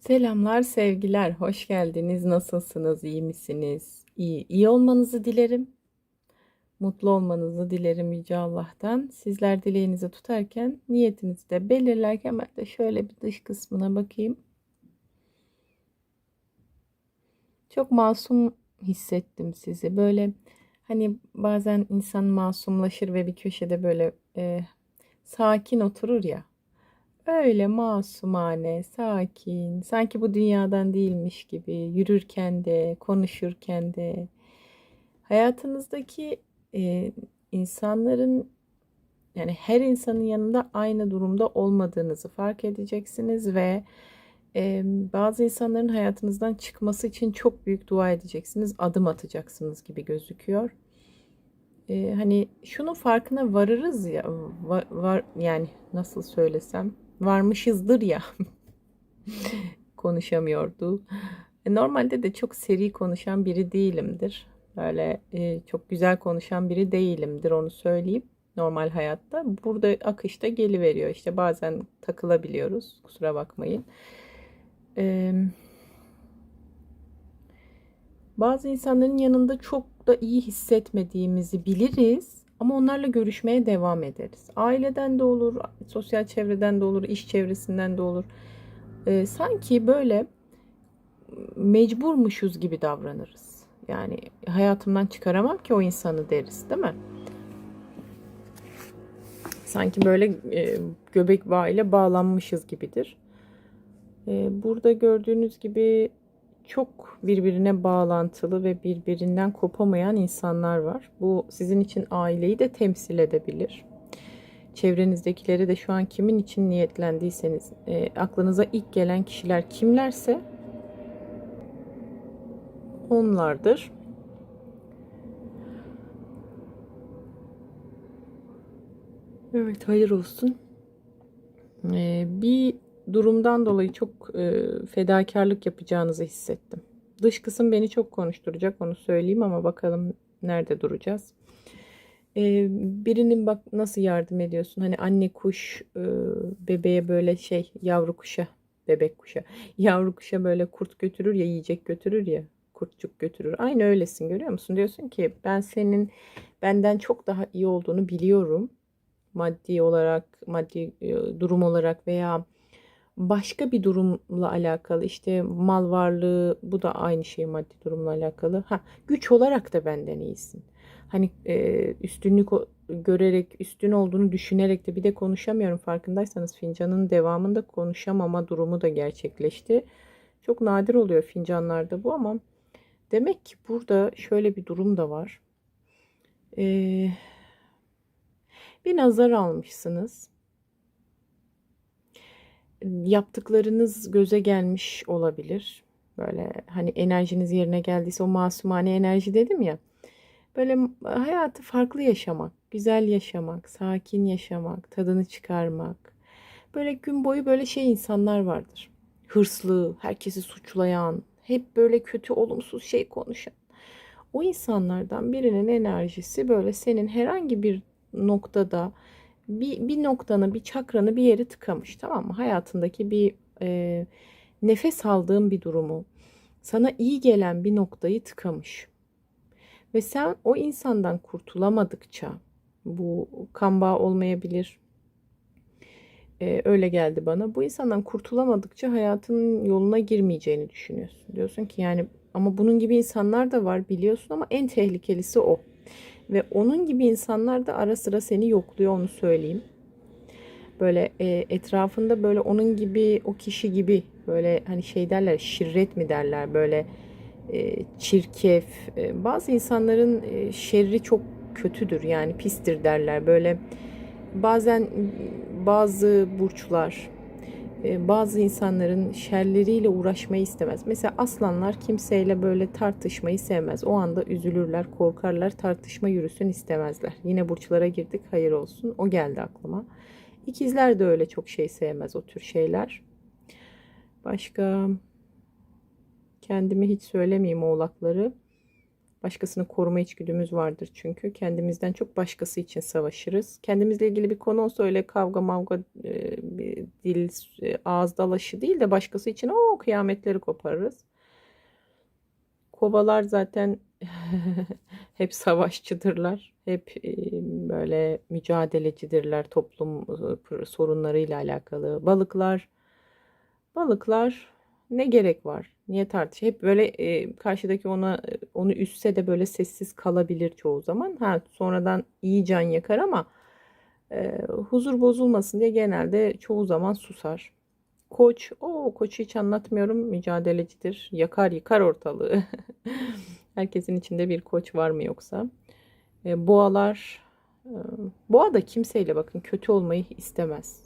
Selamlar, sevgiler. Hoş geldiniz. Nasılsınız? İyi misiniz? İyi, iyi olmanızı dilerim. Mutlu olmanızı dilerim Yüce Allah'tan. Sizler dileğinizi tutarken, niyetinizi de belirlerken ben de şöyle bir dış kısmına bakayım. Çok masum hissettim sizi. Böyle hani bazen insan masumlaşır ve bir köşede böyle e, sakin oturur ya. Öyle masumane, sakin, sanki bu dünyadan değilmiş gibi yürürken de, konuşurken de hayatınızdaki e, insanların yani her insanın yanında aynı durumda olmadığınızı fark edeceksiniz ve e, bazı insanların hayatınızdan çıkması için çok büyük dua edeceksiniz, adım atacaksınız gibi gözüküyor. E, hani şunun farkına varırız ya, var, var yani nasıl söylesem varmışızdır ya konuşamıyordu. E, Normalde de çok seri konuşan biri değilimdir. Böyle e, çok güzel konuşan biri değilimdir onu söyleyeyim. Normal hayatta. Burada akışta geliveriyor. İşte bazen takılabiliyoruz. Kusura bakmayın. E, bazı insanların yanında çok da iyi hissetmediğimizi biliriz. Ama onlarla görüşmeye devam ederiz. Aileden de olur, sosyal çevreden de olur, iş çevresinden de olur. Ee, sanki böyle mecburmuşuz gibi davranırız. Yani hayatımdan çıkaramam ki o insanı deriz, değil mi? Sanki böyle e, göbek bağıyla bağlanmışız gibidir. E, burada gördüğünüz gibi çok birbirine bağlantılı ve birbirinden kopamayan insanlar var. Bu sizin için aileyi de temsil edebilir. Çevrenizdekileri de şu an kimin için niyetlendiyseniz e, aklınıza ilk gelen kişiler kimlerse onlardır. Evet hayır olsun. Ee, bir durumdan dolayı çok e, fedakarlık yapacağınızı hissettim. Dış kısım beni çok konuşturacak onu söyleyeyim ama bakalım nerede duracağız. Ee, birinin bak nasıl yardım ediyorsun. Hani anne kuş e, bebeğe böyle şey yavru kuşa bebek kuşa yavru kuşa böyle kurt götürür ya yiyecek götürür ya kurtçuk götürür. Aynı öylesin görüyor musun? Diyorsun ki ben senin benden çok daha iyi olduğunu biliyorum. Maddi olarak, maddi e, durum olarak veya başka bir durumla alakalı işte mal varlığı bu da aynı şey maddi durumla alakalı. Ha güç olarak da benden iyisin. Hani e, üstünlük görerek üstün olduğunu düşünerek de bir de konuşamıyorum farkındaysanız fincanın devamında konuşamama durumu da gerçekleşti. Çok nadir oluyor fincanlarda bu ama demek ki burada şöyle bir durum da var. Ee, bir nazar almışsınız yaptıklarınız göze gelmiş olabilir. Böyle hani enerjiniz yerine geldiyse o masumane enerji dedim ya. Böyle hayatı farklı yaşamak, güzel yaşamak, sakin yaşamak, tadını çıkarmak. Böyle gün boyu böyle şey insanlar vardır. Hırslı, herkesi suçlayan, hep böyle kötü, olumsuz şey konuşan. O insanlardan birinin enerjisi böyle senin herhangi bir noktada bir, bir noktanı, bir çakranı bir yeri tıkamış tamam mı? Hayatındaki bir e, nefes aldığın bir durumu, sana iyi gelen bir noktayı tıkamış. Ve sen o insandan kurtulamadıkça, bu kan bağı olmayabilir, e, öyle geldi bana. Bu insandan kurtulamadıkça hayatının yoluna girmeyeceğini düşünüyorsun. Diyorsun ki yani ama bunun gibi insanlar da var biliyorsun ama en tehlikelisi o. Ve onun gibi insanlar da ara sıra seni yokluyor onu söyleyeyim. Böyle e, etrafında böyle onun gibi o kişi gibi böyle hani şey derler şirret mi derler böyle e, çirkef. E, bazı insanların e, şerri çok kötüdür yani pistir derler. Böyle bazen bazı burçlar bazı insanların şerleriyle uğraşmayı istemez. Mesela aslanlar kimseyle böyle tartışmayı sevmez. O anda üzülürler, korkarlar, tartışma yürüsün istemezler. Yine burçlara girdik, hayır olsun. O geldi aklıma. İkizler de öyle çok şey sevmez o tür şeyler. Başka kendimi hiç söylemeyeyim oğlakları. Başkasını koruma içgüdümüz vardır çünkü. Kendimizden çok başkası için savaşırız. Kendimizle ilgili bir konu olsa öyle kavga mavga e, dil e, ağız dalaşı değil de başkası için o kıyametleri koparırız. Kovalar zaten hep savaşçıdırlar. Hep e, böyle mücadelecidirler toplum e, sorunlarıyla alakalı. Balıklar balıklar ne gerek var? Niye tartış? Hep böyle e, karşıdaki ona onu üstse de böyle sessiz kalabilir çoğu zaman. Ha sonradan iyi can yakar ama e, huzur bozulmasın diye genelde çoğu zaman susar. Koç, o koçu hiç anlatmıyorum. Mücadelecidir. Yakar yıkar ortalığı. Herkesin içinde bir koç var mı yoksa? E, boğalar, e, boğa da kimseyle bakın kötü olmayı istemez.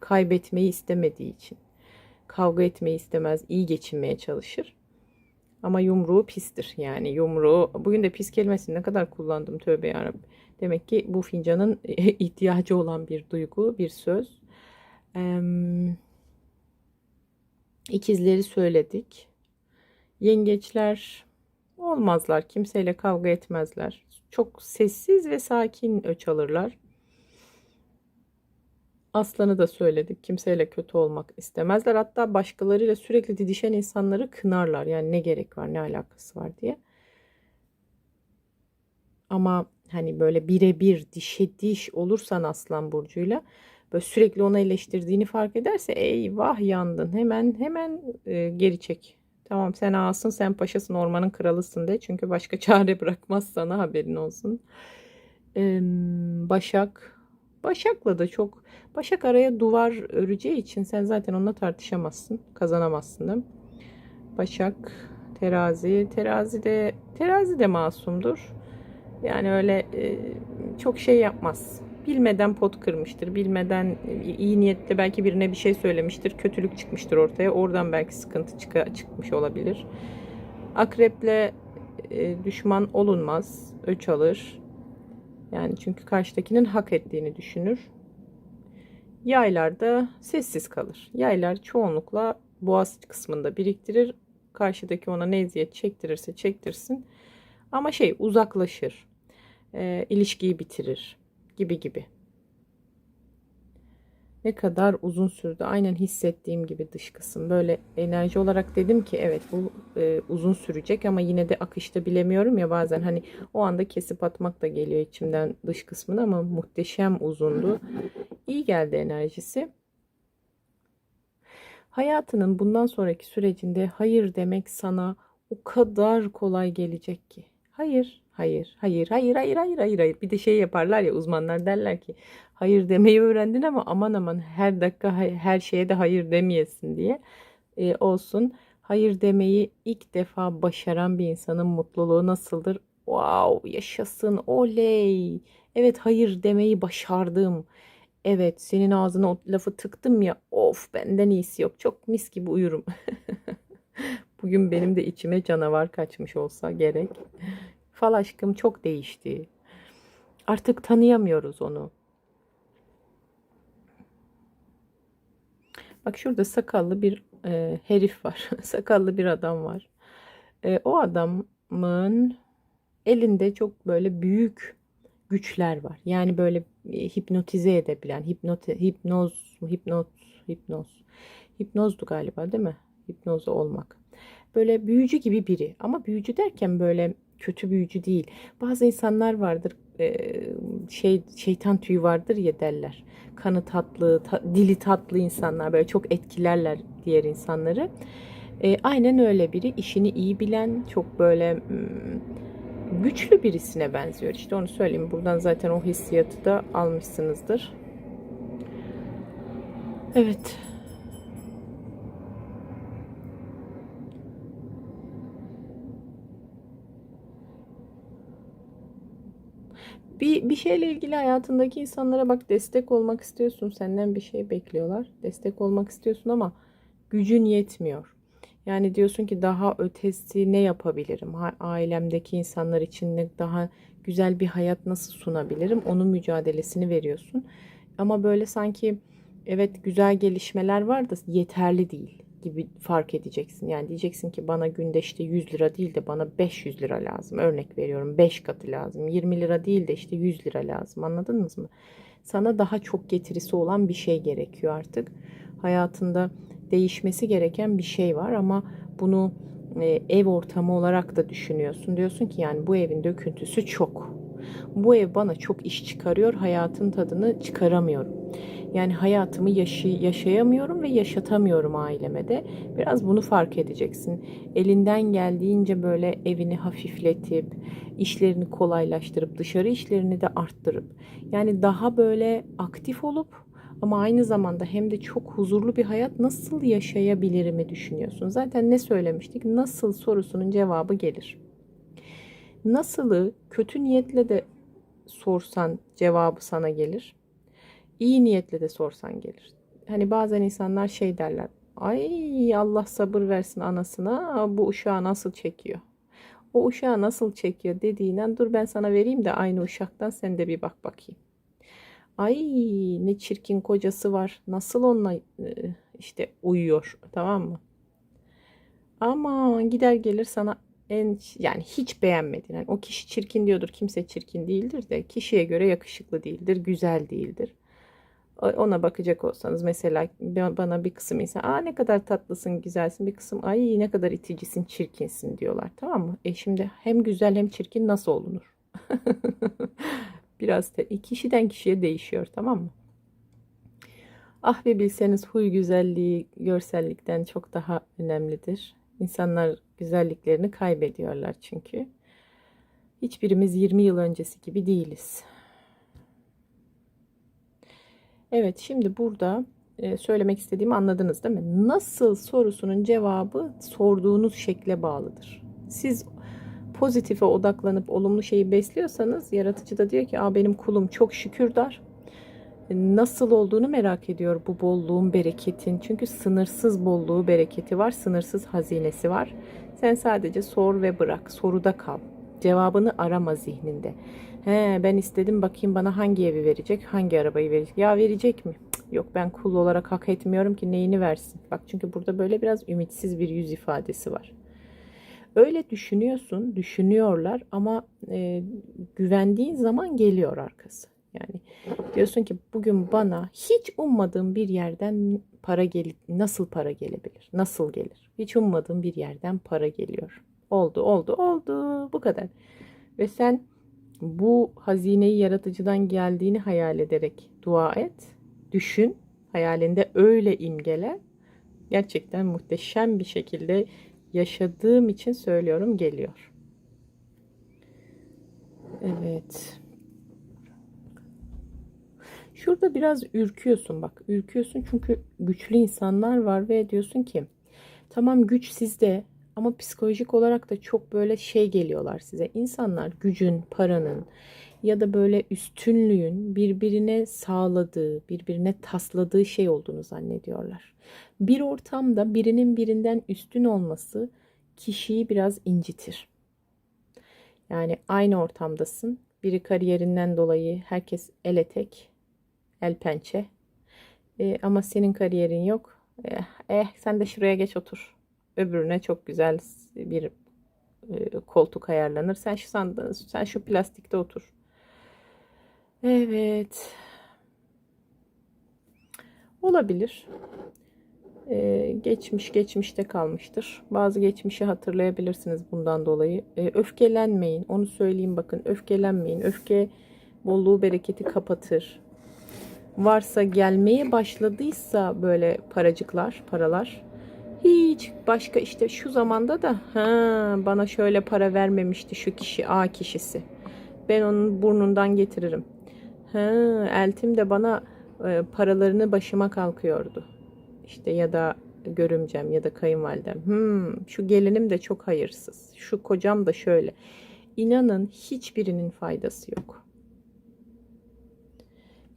Kaybetmeyi istemediği için. Kavga etmeyi istemez, iyi geçinmeye çalışır. Ama yumruğu pistir. Yani yumruğu, bugün de pis kelimesini ne kadar kullandım tövbe yarabbim. Demek ki bu fincanın ihtiyacı olan bir duygu, bir söz. Eee İkizleri söyledik. Yengeçler olmazlar. Kimseyle kavga etmezler. Çok sessiz ve sakin öç alırlar. Aslanı da söyledik. Kimseyle kötü olmak istemezler. Hatta başkalarıyla sürekli didişen insanları kınarlar. Yani ne gerek var, ne alakası var diye. Ama hani böyle birebir dişe diş olursan aslan burcuyla böyle sürekli ona eleştirdiğini fark ederse eyvah yandın. Hemen hemen e, geri çek. Tamam sen ağasın sen paşasın ormanın kralısın de. Çünkü başka çare bırakmaz sana haberin olsun. Ee, Başak. Başak'la da çok Başak araya duvar öreceği için sen zaten onunla tartışamazsın. Kazanamazsın değil mi? Başak, terazi. Terazi de, terazi de masumdur. Yani öyle e, çok şey yapmaz bilmeden pot kırmıştır. Bilmeden iyi niyetle belki birine bir şey söylemiştir. Kötülük çıkmıştır ortaya. Oradan belki sıkıntı çık çıkmış olabilir. Akreple e, düşman olunmaz. Öç alır. Yani çünkü karşıdakinin hak ettiğini düşünür. Yaylarda sessiz kalır. Yaylar çoğunlukla boğaz kısmında biriktirir. Karşıdaki ona ne eziyet çektirirse çektirsin. Ama şey uzaklaşır. E, ilişkiyi bitirir gibi gibi. Ne kadar uzun sürdü. Aynen hissettiğim gibi dış kısım. Böyle enerji olarak dedim ki evet bu e, uzun sürecek ama yine de akışta bilemiyorum ya bazen hani o anda kesip atmak da geliyor içimden dış kısmına ama muhteşem uzundu. İyi geldi enerjisi. Hayatının bundan sonraki sürecinde hayır demek sana o kadar kolay gelecek ki. Hayır, Hayır, hayır, hayır, hayır, hayır, hayır, hayır. Bir de şey yaparlar ya uzmanlar derler ki hayır demeyi öğrendin ama aman aman her dakika her şeye de hayır demeyesin diye e, olsun. Hayır demeyi ilk defa başaran bir insanın mutluluğu nasıldır? Wow, yaşasın, oley. Evet, hayır demeyi başardım. Evet, senin ağzına o lafı tıktım ya. Of, benden iyisi yok. Çok mis gibi uyurum. Bugün benim de içime canavar kaçmış olsa gerek. Fal aşkım çok değişti. Artık tanıyamıyoruz onu. Bak şurada sakallı bir e, herif var. sakallı bir adam var. E, o adamın elinde çok böyle büyük güçler var. Yani böyle e, hipnotize edebilen, hipnote, hipnoz, hipnoz, hipnoz. Hipnozdu galiba değil mi? Hipnoz olmak. Böyle büyücü gibi biri. Ama büyücü derken böyle kötü büyücü değil. Bazı insanlar vardır şey şeytan tüyü vardır ya derler. Kanı tatlı, ta, dili tatlı insanlar böyle çok etkilerler diğer insanları. E, aynen öyle biri. işini iyi bilen, çok böyle hmm, güçlü birisine benziyor. İşte onu söyleyeyim. Buradan zaten o hissiyatı da almışsınızdır. Evet. Bir, bir şeyle ilgili hayatındaki insanlara bak destek olmak istiyorsun. Senden bir şey bekliyorlar. Destek olmak istiyorsun ama gücün yetmiyor. Yani diyorsun ki daha ötesi ne yapabilirim? Ailemdeki insanlar için ne daha güzel bir hayat nasıl sunabilirim? Onun mücadelesini veriyorsun. Ama böyle sanki evet güzel gelişmeler var da yeterli değil gibi fark edeceksin. Yani diyeceksin ki bana günde işte 100 lira değil de bana 500 lira lazım. Örnek veriyorum 5 katı lazım. 20 lira değil de işte 100 lira lazım. Anladınız mı? Sana daha çok getirisi olan bir şey gerekiyor artık. Hayatında değişmesi gereken bir şey var ama bunu e, ev ortamı olarak da düşünüyorsun. Diyorsun ki yani bu evin döküntüsü çok. Bu ev bana çok iş çıkarıyor. Hayatın tadını çıkaramıyorum. Yani hayatımı yaşı yaşayamıyorum ve yaşatamıyorum aileme de. Biraz bunu fark edeceksin. Elinden geldiğince böyle evini hafifletip, işlerini kolaylaştırıp, dışarı işlerini de arttırıp, yani daha böyle aktif olup ama aynı zamanda hem de çok huzurlu bir hayat nasıl yaşayabilirimi düşünüyorsun. Zaten ne söylemiştik? Nasıl sorusunun cevabı gelir. Nasılı kötü niyetle de sorsan cevabı sana gelir. İyi niyetle de sorsan gelir. Hani bazen insanlar şey derler. Ay Allah sabır versin anasına bu uşağı nasıl çekiyor. O uşağı nasıl çekiyor dediğinden dur ben sana vereyim de aynı uşaktan sen de bir bak bakayım. Ay ne çirkin kocası var. Nasıl onunla e, işte uyuyor tamam mı? Ama gider gelir sana en yani hiç beğenmedin. Yani o kişi çirkin diyordur. Kimse çirkin değildir de kişiye göre yakışıklı değildir, güzel değildir. Ona bakacak olsanız mesela bana bir kısım insan aa ne kadar tatlısın, güzelsin. Bir kısım ay ne kadar iticisin, çirkinsin diyorlar. Tamam mı? E şimdi hem güzel hem çirkin nasıl olunur? Biraz te, kişiden kişiye değişiyor tamam mı? Ah be bilseniz huy güzelliği görsellikten çok daha önemlidir. İnsanlar güzelliklerini kaybediyorlar çünkü. Hiçbirimiz 20 yıl öncesi gibi değiliz. Evet şimdi burada e, söylemek istediğimi anladınız değil mi? Nasıl sorusunun cevabı sorduğunuz şekle bağlıdır. Siz pozitife odaklanıp olumlu şeyi besliyorsanız yaratıcı da diyor ki Aa, benim kulum çok şükür dar. Nasıl olduğunu merak ediyor bu bolluğun, bereketin. Çünkü sınırsız bolluğu, bereketi var, sınırsız hazinesi var. Sen sadece sor ve bırak, soruda kal. Cevabını arama zihninde. He, ben istedim bakayım bana hangi evi verecek, hangi arabayı verecek. Ya verecek mi? Yok ben kul olarak hak etmiyorum ki neyini versin. Bak çünkü burada böyle biraz ümitsiz bir yüz ifadesi var. Öyle düşünüyorsun, düşünüyorlar ama e, güvendiğin zaman geliyor arkası. Yani diyorsun ki bugün bana hiç ummadığım bir yerden para gel nasıl para gelebilir? Nasıl gelir? Hiç ummadığım bir yerden para geliyor. Oldu, oldu, oldu. Bu kadar. Ve sen bu hazineyi yaratıcıdan geldiğini hayal ederek dua et. Düşün. Hayalinde öyle imgele. Gerçekten muhteşem bir şekilde yaşadığım için söylüyorum geliyor. Evet. Şurada biraz ürküyorsun bak. Ürküyorsun çünkü güçlü insanlar var ve diyorsun ki tamam güç sizde ama psikolojik olarak da çok böyle şey geliyorlar size. İnsanlar gücün, paranın ya da böyle üstünlüğün birbirine sağladığı, birbirine tasladığı şey olduğunu zannediyorlar. Bir ortamda birinin birinden üstün olması kişiyi biraz incitir. Yani aynı ortamdasın. Biri kariyerinden dolayı herkes el etek, el pençe. E, ama senin kariyerin yok. Eh, eh sen de şuraya geç otur öbürüne çok güzel bir e, koltuk ayarlanır. Sen şu sandığın, sen şu plastikte otur. Evet. Olabilir. Ee, geçmiş geçmişte kalmıştır. Bazı geçmişi hatırlayabilirsiniz bundan dolayı. Ee, öfkelenmeyin. Onu söyleyeyim bakın. Öfkelenmeyin. Öfke bolluğu bereketi kapatır. Varsa gelmeye başladıysa böyle paracıklar, paralar hiç başka işte şu zamanda da ha bana şöyle para vermemişti şu kişi A kişisi. Ben onun burnundan getiririm. Ha eltim de bana e, paralarını başıma kalkıyordu. İşte ya da görümcem ya da kayınvalidem. Hmm, şu gelinim de çok hayırsız. Şu kocam da şöyle. İnanın hiçbirinin faydası yok.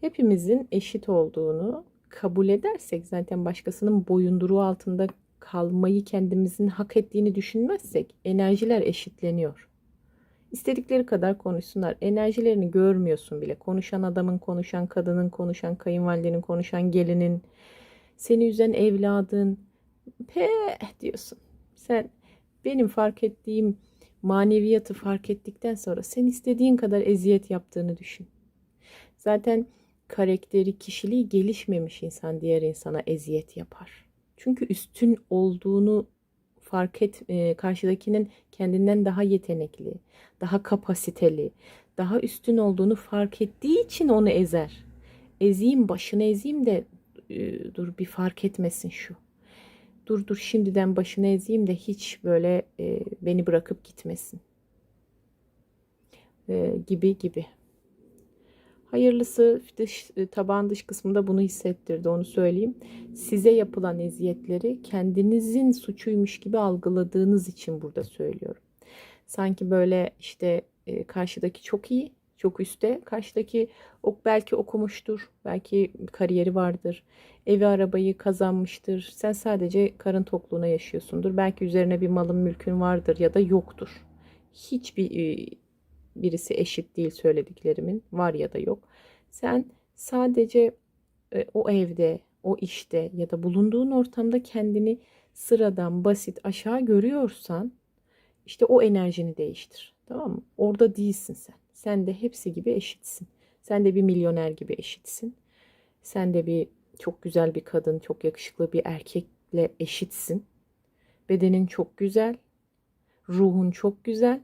Hepimizin eşit olduğunu kabul edersek zaten başkasının boyunduruğu altında kalmayı kendimizin hak ettiğini düşünmezsek enerjiler eşitleniyor. İstedikleri kadar konuşsunlar. Enerjilerini görmüyorsun bile. Konuşan adamın, konuşan kadının, konuşan kayınvalidenin, konuşan gelinin, seni üzen evladın. Peh diyorsun. Sen benim fark ettiğim maneviyatı fark ettikten sonra sen istediğin kadar eziyet yaptığını düşün. Zaten karakteri, kişiliği gelişmemiş insan diğer insana eziyet yapar. Çünkü üstün olduğunu fark et, e, karşıdakinin kendinden daha yetenekli, daha kapasiteli, daha üstün olduğunu fark ettiği için onu ezer. Ezeyim, başını ezeyim de e, dur bir fark etmesin şu. Dur dur şimdiden başını ezeyim de hiç böyle e, beni bırakıp gitmesin. E, gibi gibi. Hayırlısı dış, e, taban dış kısmında bunu hissettirdi onu söyleyeyim. Size yapılan eziyetleri kendinizin suçuymuş gibi algıladığınız için burada söylüyorum. Sanki böyle işte e, karşıdaki çok iyi, çok üstte. Karşıdaki ok belki okumuştur, belki kariyeri vardır. Evi arabayı kazanmıştır. Sen sadece karın tokluğuna yaşıyorsundur. Belki üzerine bir malın mülkün vardır ya da yoktur. Hiçbir e, birisi eşit değil söylediklerimin. Var ya da yok. Sen sadece e, o evde, o işte ya da bulunduğun ortamda kendini sıradan, basit, aşağı görüyorsan işte o enerjini değiştir. Tamam mı? Orada değilsin sen. Sen de hepsi gibi eşitsin. Sen de bir milyoner gibi eşitsin. Sen de bir çok güzel bir kadın, çok yakışıklı bir erkekle eşitsin. Bedenin çok güzel. Ruhun çok güzel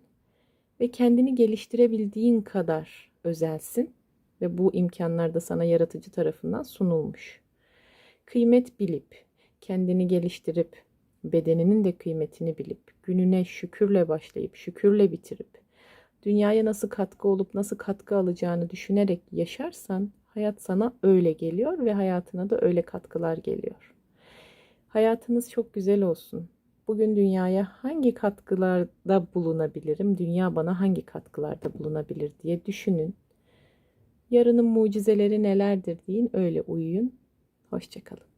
ve kendini geliştirebildiğin kadar özelsin ve bu imkanlar da sana yaratıcı tarafından sunulmuş. Kıymet bilip, kendini geliştirip, bedeninin de kıymetini bilip, gününe şükürle başlayıp, şükürle bitirip, dünyaya nasıl katkı olup nasıl katkı alacağını düşünerek yaşarsan, hayat sana öyle geliyor ve hayatına da öyle katkılar geliyor. Hayatınız çok güzel olsun. Bugün dünyaya hangi katkılarda bulunabilirim? Dünya bana hangi katkılarda bulunabilir diye düşünün. Yarının mucizeleri nelerdir deyin, öyle uyuyun. Hoşçakalın.